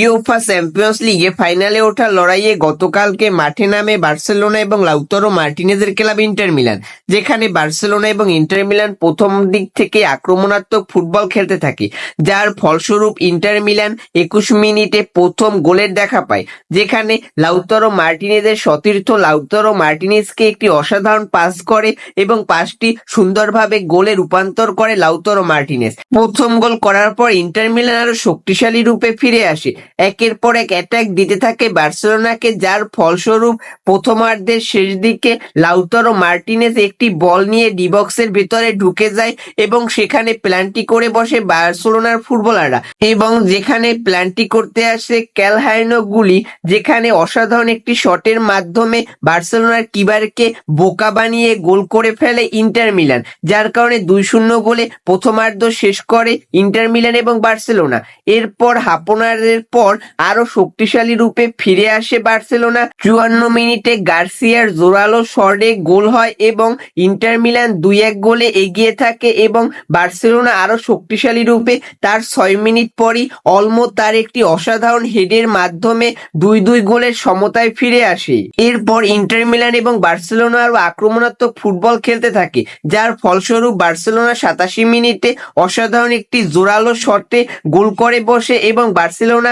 UEFA champions লিগে ফাইনালে ওঠার লড়াইয়ে গতকালকে মাঠে নামে বার্সেলোনা এবং লাউতারো মার্টিনেজের ক্লাব ইন্টার মিলান, যেখানে বার্সেলোনা এবং ইন্টার মিলান প্রথম দিক থেকে আক্রমণাত্মক ফুটবল খেলতে থাকে, যার ফলস্বরূপ ইন্টার মিলান একুশ মিনিটে প্রথম গোলের দেখা পায়, যেখানে লাউতারো মার্টিনেজের সতীর্থ লাউতারো মার্টিনেজকে একটি অসাধারণ পাস করে এবং পাসটি সুন্দরভাবে গোলে রূপান্তর করে লাউতারো মার্টিনেজ। প্রথম গোল করার পর ইন্টার মিলান আরও শক্তিশালী রূপে ফিরে আসে একের পর এক অ্যাটাক দিতে থাকে বার্সেলোনাকে, যার ফলস্বরূপ প্রথমার্ধের শেষ দিকে লাউতারো মার্টিনেজ একটি বল নিয়ে ডিবক্সের ভেতরে ঢুকে যায় এবং সেখানে প্ল্যানটি করে বসে বার্সেলোনার ফুটবলাররা। এবং যেখানে প্ল্যানটি করতে আসে ক্যালহাইনো গুলি, যেখানে অসাধারণ একটি শটের মাধ্যমে বার্সেলোনার কিবারকে বোকা বানিয়ে গোল করে ফেলে ইন্টার মিলান, যার কারণে দুই শূন্য গোলে প্রথমার্ধ শেষ করে ইন্টার মিলান এবং বার্সেলোনা। এরপর হাপনারের পর আরও শক্তিশালী রূপে ফিরে আসে বার্সেলোনা। চুয়ান্ন মিনিটে গার্সিয়ার জোরালো শর্টে গোল হয় এবং ইন্টার মিলান দুই এক গোলে এগিয়ে থাকে এবং বার্সেলোনা আরও শক্তিশালী রূপে তার ছয় মিনিট পরই অলমো তার একটি অসাধারণ হেডের মাধ্যমে দুই দুই গোলের সমতায় ফিরে আসে। এরপর ইন্টার মিলান এবং বার্সেলোনা আরও আক্রমণাত্মক ফুটবল খেলতে থাকে, যার ফলস্বরূপ বার্সেলোনা সাতাশি মিনিটে অসাধারণ একটি জোরালো শটে গোল করে বসে এবং বার্সেলোনা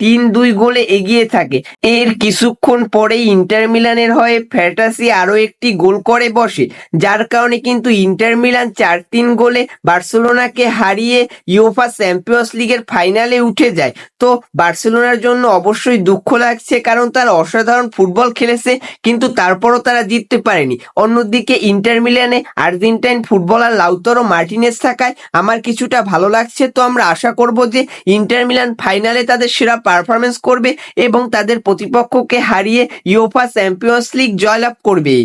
তিন দুই গোলে এগিয়ে থাকে। এর কিছুক্ষণ পরেই ইন্টার মিলানের হয়ে ফ্যাটাসি আরও একটি গোল করে বসে। যার কারণে কিন্তু ইন্টার মিলান চার তিন গোলে বার্সেলোনাকে হারিয়ে ইউফা চ্যাম্পিয়ন্স লিগের ফাইনালে উঠে যায়। তো বার্সেলোনার জন্য অবশ্যই দুঃখ লাগছে কারণ তারা অসাধারণ ফুটবল খেলেছে, কিন্তু তারপরও তারা জিততে পারেনি। অন্যদিকে ইন্টার মিলানে আর্জেন্টাইন ফুটবলার লাউতরো মার্টিনেস থাকায় আমার কিছুটা ভালো লাগছে। তো আমরা আশা করব যে ইন্টার মিলান ফাইনালে তাদের সেরা পারফরমেন্স করবে এবং তাদের প্রতিপক্ষকে হারিয়ে ইউফা চ্যাম্পিয়ন্স লিগ জয়লাভ করবে।